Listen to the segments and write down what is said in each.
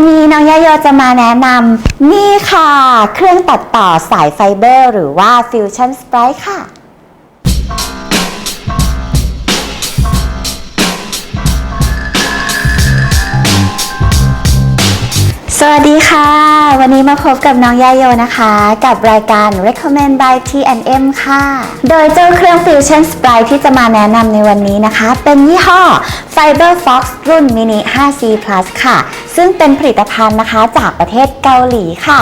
วันนี้น้องยาโยจะมาแนะนำนี่ค่ะ เครื่องตัดต่อสายไฟเบอร์ หรือว่า Fusion Sprite ค่ะ สวัสดีค่ะ วันนี้มาพบกับน้องยาโยนะคะ กับรายการ Recommend by T&M ค่ะ โดยเจ้าเครื่อง Fusion Sprite ที่จะมาแนะนำในวันนี้นะคะ เป็นยี่ห้อ Fiber Fox รุ่น Mini 5C Plus ค่ะ ซึ่งเป็นผลิตภัณฑ์นะคะจากประเทศเกาหลีค่ะ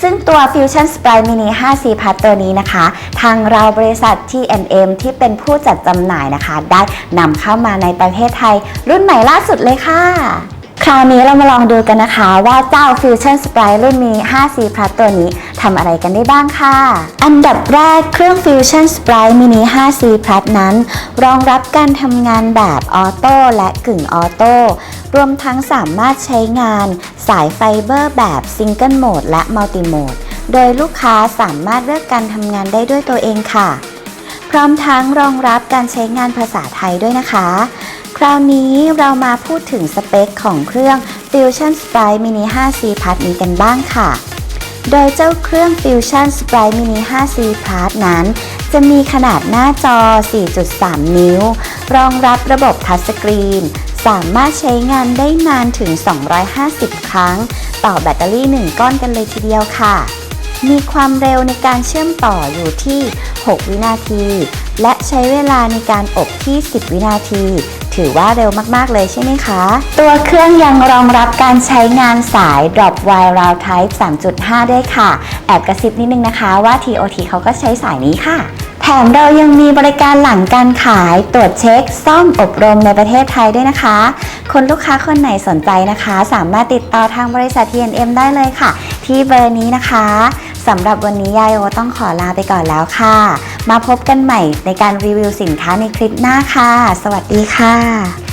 ซึ่งตัว Fusion Sprite Mini 5C Plus ตัวนี้นะคะ ทางเราบริษัท T&M ที่เป็นผู้จัดจำหน่ายนะคะ ได้นำเข้ามาในประเทศไทย รุ่นใหม่ล่าสุดเลยค่ะ คราวนี้เรามาลองดูกันนะคะว่าเจ้า Fusion Sprite รุ่นมี 5C Plus ตัวนี้ทำอะไรกันได้บ้างค่ะ อันดับแรกเครื่อง Fusion Sprite Mini 5C Plus นั้น รองรับการทำงานแบบออโต้และกึ่งออโต้รวมทั้งสามารถใช้งานสายไฟเบอร์แบบ Single Mode และ Multi Mode โดยลูกค้าสามารถเลือกการทำงานได้ด้วยตัวเองค่ะ พร้อมทั้งรองรับการใช้งานภาษาไทยด้วยนะคะ คราวนี้เรามาพูดถึงสเปคของเครื่อง Fusion Sprite Mini 5C Plus นี้กันบ้างค่ะ โดยเจ้าเครื่อง Fusion Sprite Mini 5C Plus นั้น จะมีขนาดหน้าจอ 4.3 นิ้ว รองรับระบบทัชสกรีน สามารถใช้งานได้นานถึง 250 ครั้ง ต่อแบตเตอรี่ 1 ก้อนกันเลยทีเดียวค่ะ มีความเร็วในการเชื่อมต่ออยู่ที่ 6 วินาที และใช้เวลาในการอบที่ 10 วินาที ถือว่าเร็วมาก ๆ เลยใช่ไหมคะ ตัวเครื่องยังรองรับการใช้งานสาย Drop Wire Round Type 3.5 ด้วยค่ะ แอบกระซิบนิดนึงนะคะว่า TOT เขาก็ใช้สายนี้ค่ะแถมเรายังมีบริการหลังการขายตรวจเช็ค ซ่อมอบรมในประเทศไทยด้วยนะคะ คนลูกค้าคนไหนสนใจนะคะ สามารถติดต่อทางบริษัท TNM ได้เลยค่ะ ที่เบอร์นี้นะคะ สำหรับวันนี้ยายโอต้องขอลาไปก่อนแล้วค่ะ มาพบกันใหม่ในการรีวิวสินค้าในคลิปหน้าค่ะ สวัสดีค่ะ